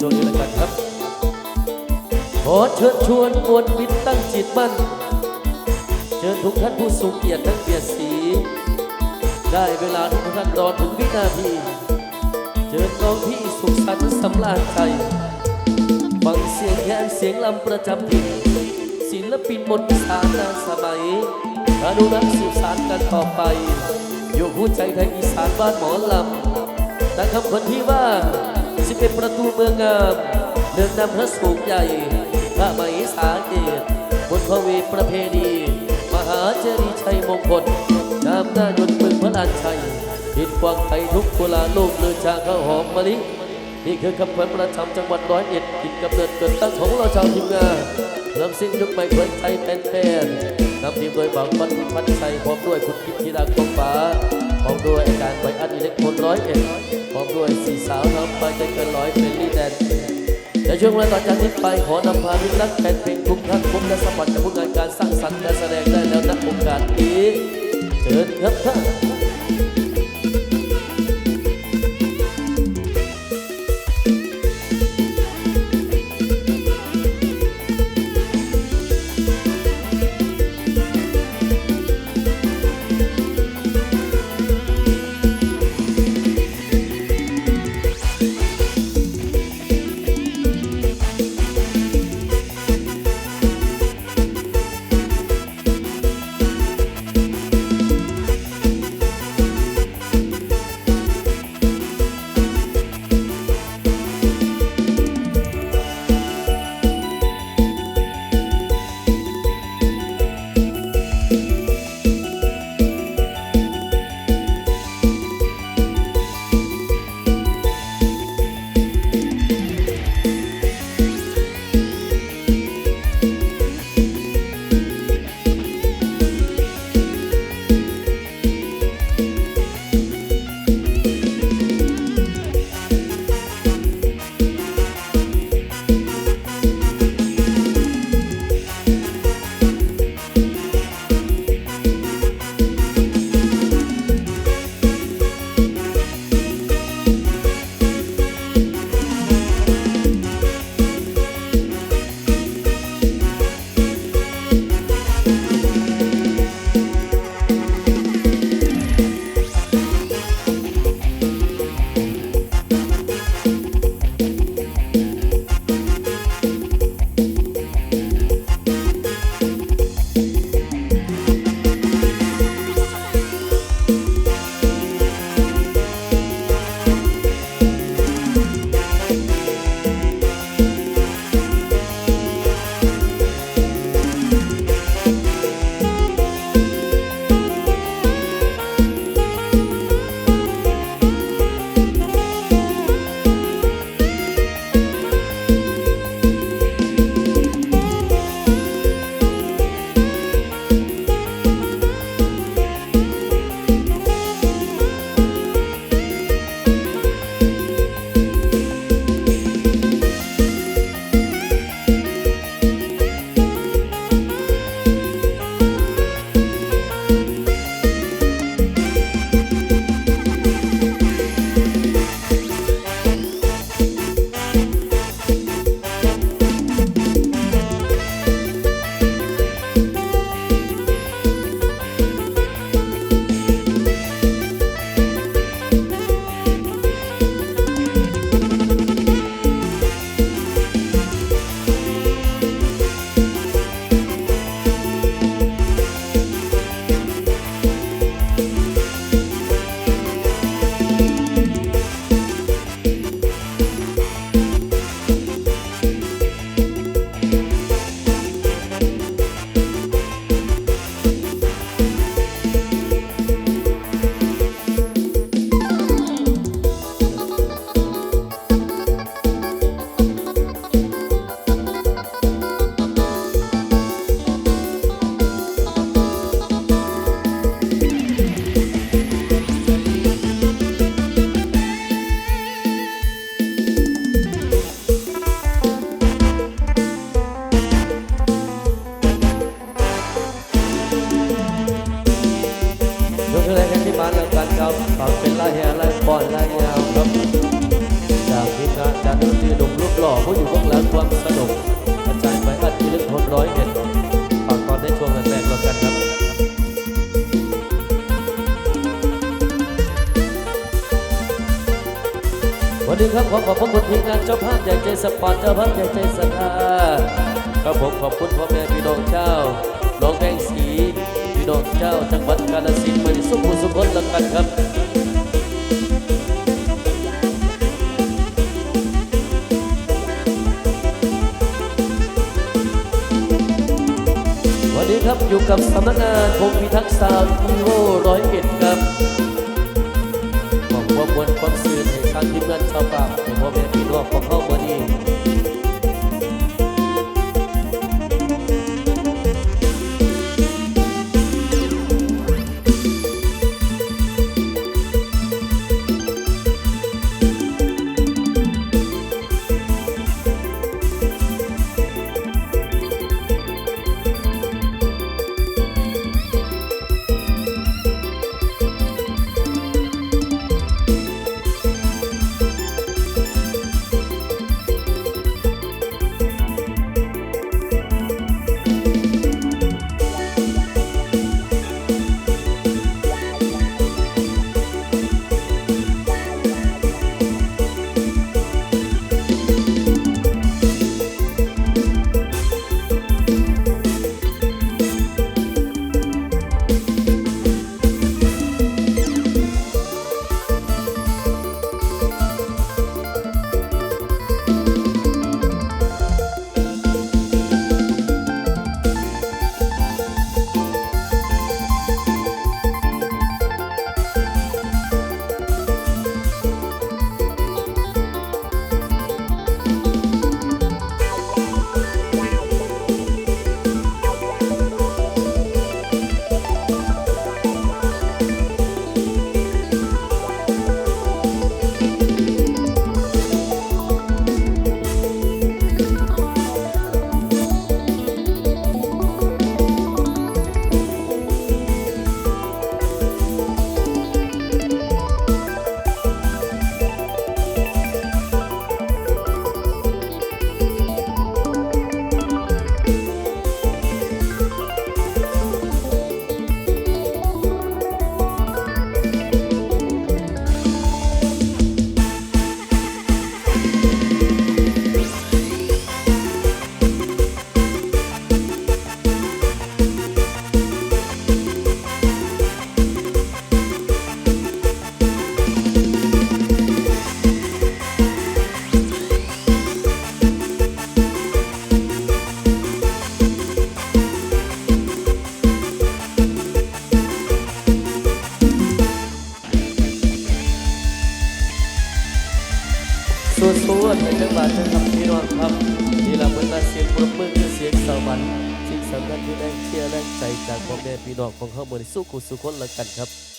ช่วงนี้แล้วกันครับ ขอเชิญชวนมวลมิตรตั้งจิตมั่น เชิญทุกท่านผู้สูงเกียรติทั้งเกียรติสี ได้เวลาที่ทุกท่านรอถึงวินาที เชิญน้องพี่สุขสันต์สำราญใจฟังเสียงแคนเสียงลำประจำถิ่นศิลปินมนต์สานนานสมัยอนุรักษ์สืบสานกันต่อไป อยู่หัวใจไทยอีสานบ้านหมอลำแต่คำคนที่ว่า สิเป็นประตูเมืองงามเดินนำพระสูงใหญ่ พระมเหสาเกตบนพระเวทประเพณี มหาเจดีชัยมงคลนามหน้ายนต์เมืองพระลานชัยหินกวางไทยทุกกุลาโลกเลือจาข้าวหอมมะลินี่คือคำขวัญประจำจังหวัดร้อยเอ็ดกินกำเนิดเกิดตั้งของเราชาวทีมงานเริ่มสิ้นยุคใหม่เพื่อไทยเป็นแทนนำทีมโดยบางปันพันชัยพร้อมด้วยคุณกิตธิดาคงฟ้า ร้อมด้วยกาจารย์ไบอัดอิเล็กคนร้อยเอ็ดพร้อมด้วยสี่สาวทำไปใจเกินร้อยเป็นลีแดนในช่วงเวลาต่อจากนี้ไปขอนำพามิตรรักแฟนเพลงทุกท่านพบและสมผัสกับผลงานการสร้างสรรค์และแสดงได้แล้วณโอกาสนี้เชิญครับท่าน ล่อผู้อยู่เบื้องหลังความสนุกอาจารย์ไปอัดอิล็กโทรนร้อยเอ็ดฝากตอนได้ช่วงแรกๆแล้วกันครับวันนี้ครับขอขอบพระคุณทีมงานเจ้าภาพใหญ่ใจสปอร์ตเจ้าภาพใหญ่ใจศรัทธาครับผมขอบคุณพ่อแม่พี่น้องเจ้าน้องแดงสีพี่น้องเจ้าจังหวัดกาฬสินธุ์บริสุทธิ์บุสุขคนละกันครับ ครับอยู่กับสำนักงานพงพิทักษ์สาวฮีโร่ร้อยเอ็ดครับหวังว่ามวลความสื่อในทางทีมงานชาวปากให้พ่อแม่พี่น้องของเขาวันนี้ สู้ๆในจังหวัดนะครับพี่น้องครับนี่แหละเป็นเสียงปรบมือคือเสียงสวรรค์สิ่งสำคัญที่แรงเชียร์แรงใจจากพ่อแม่พี่น้องของเขาเมื่อนี้สู้กุศลคนละกันครับ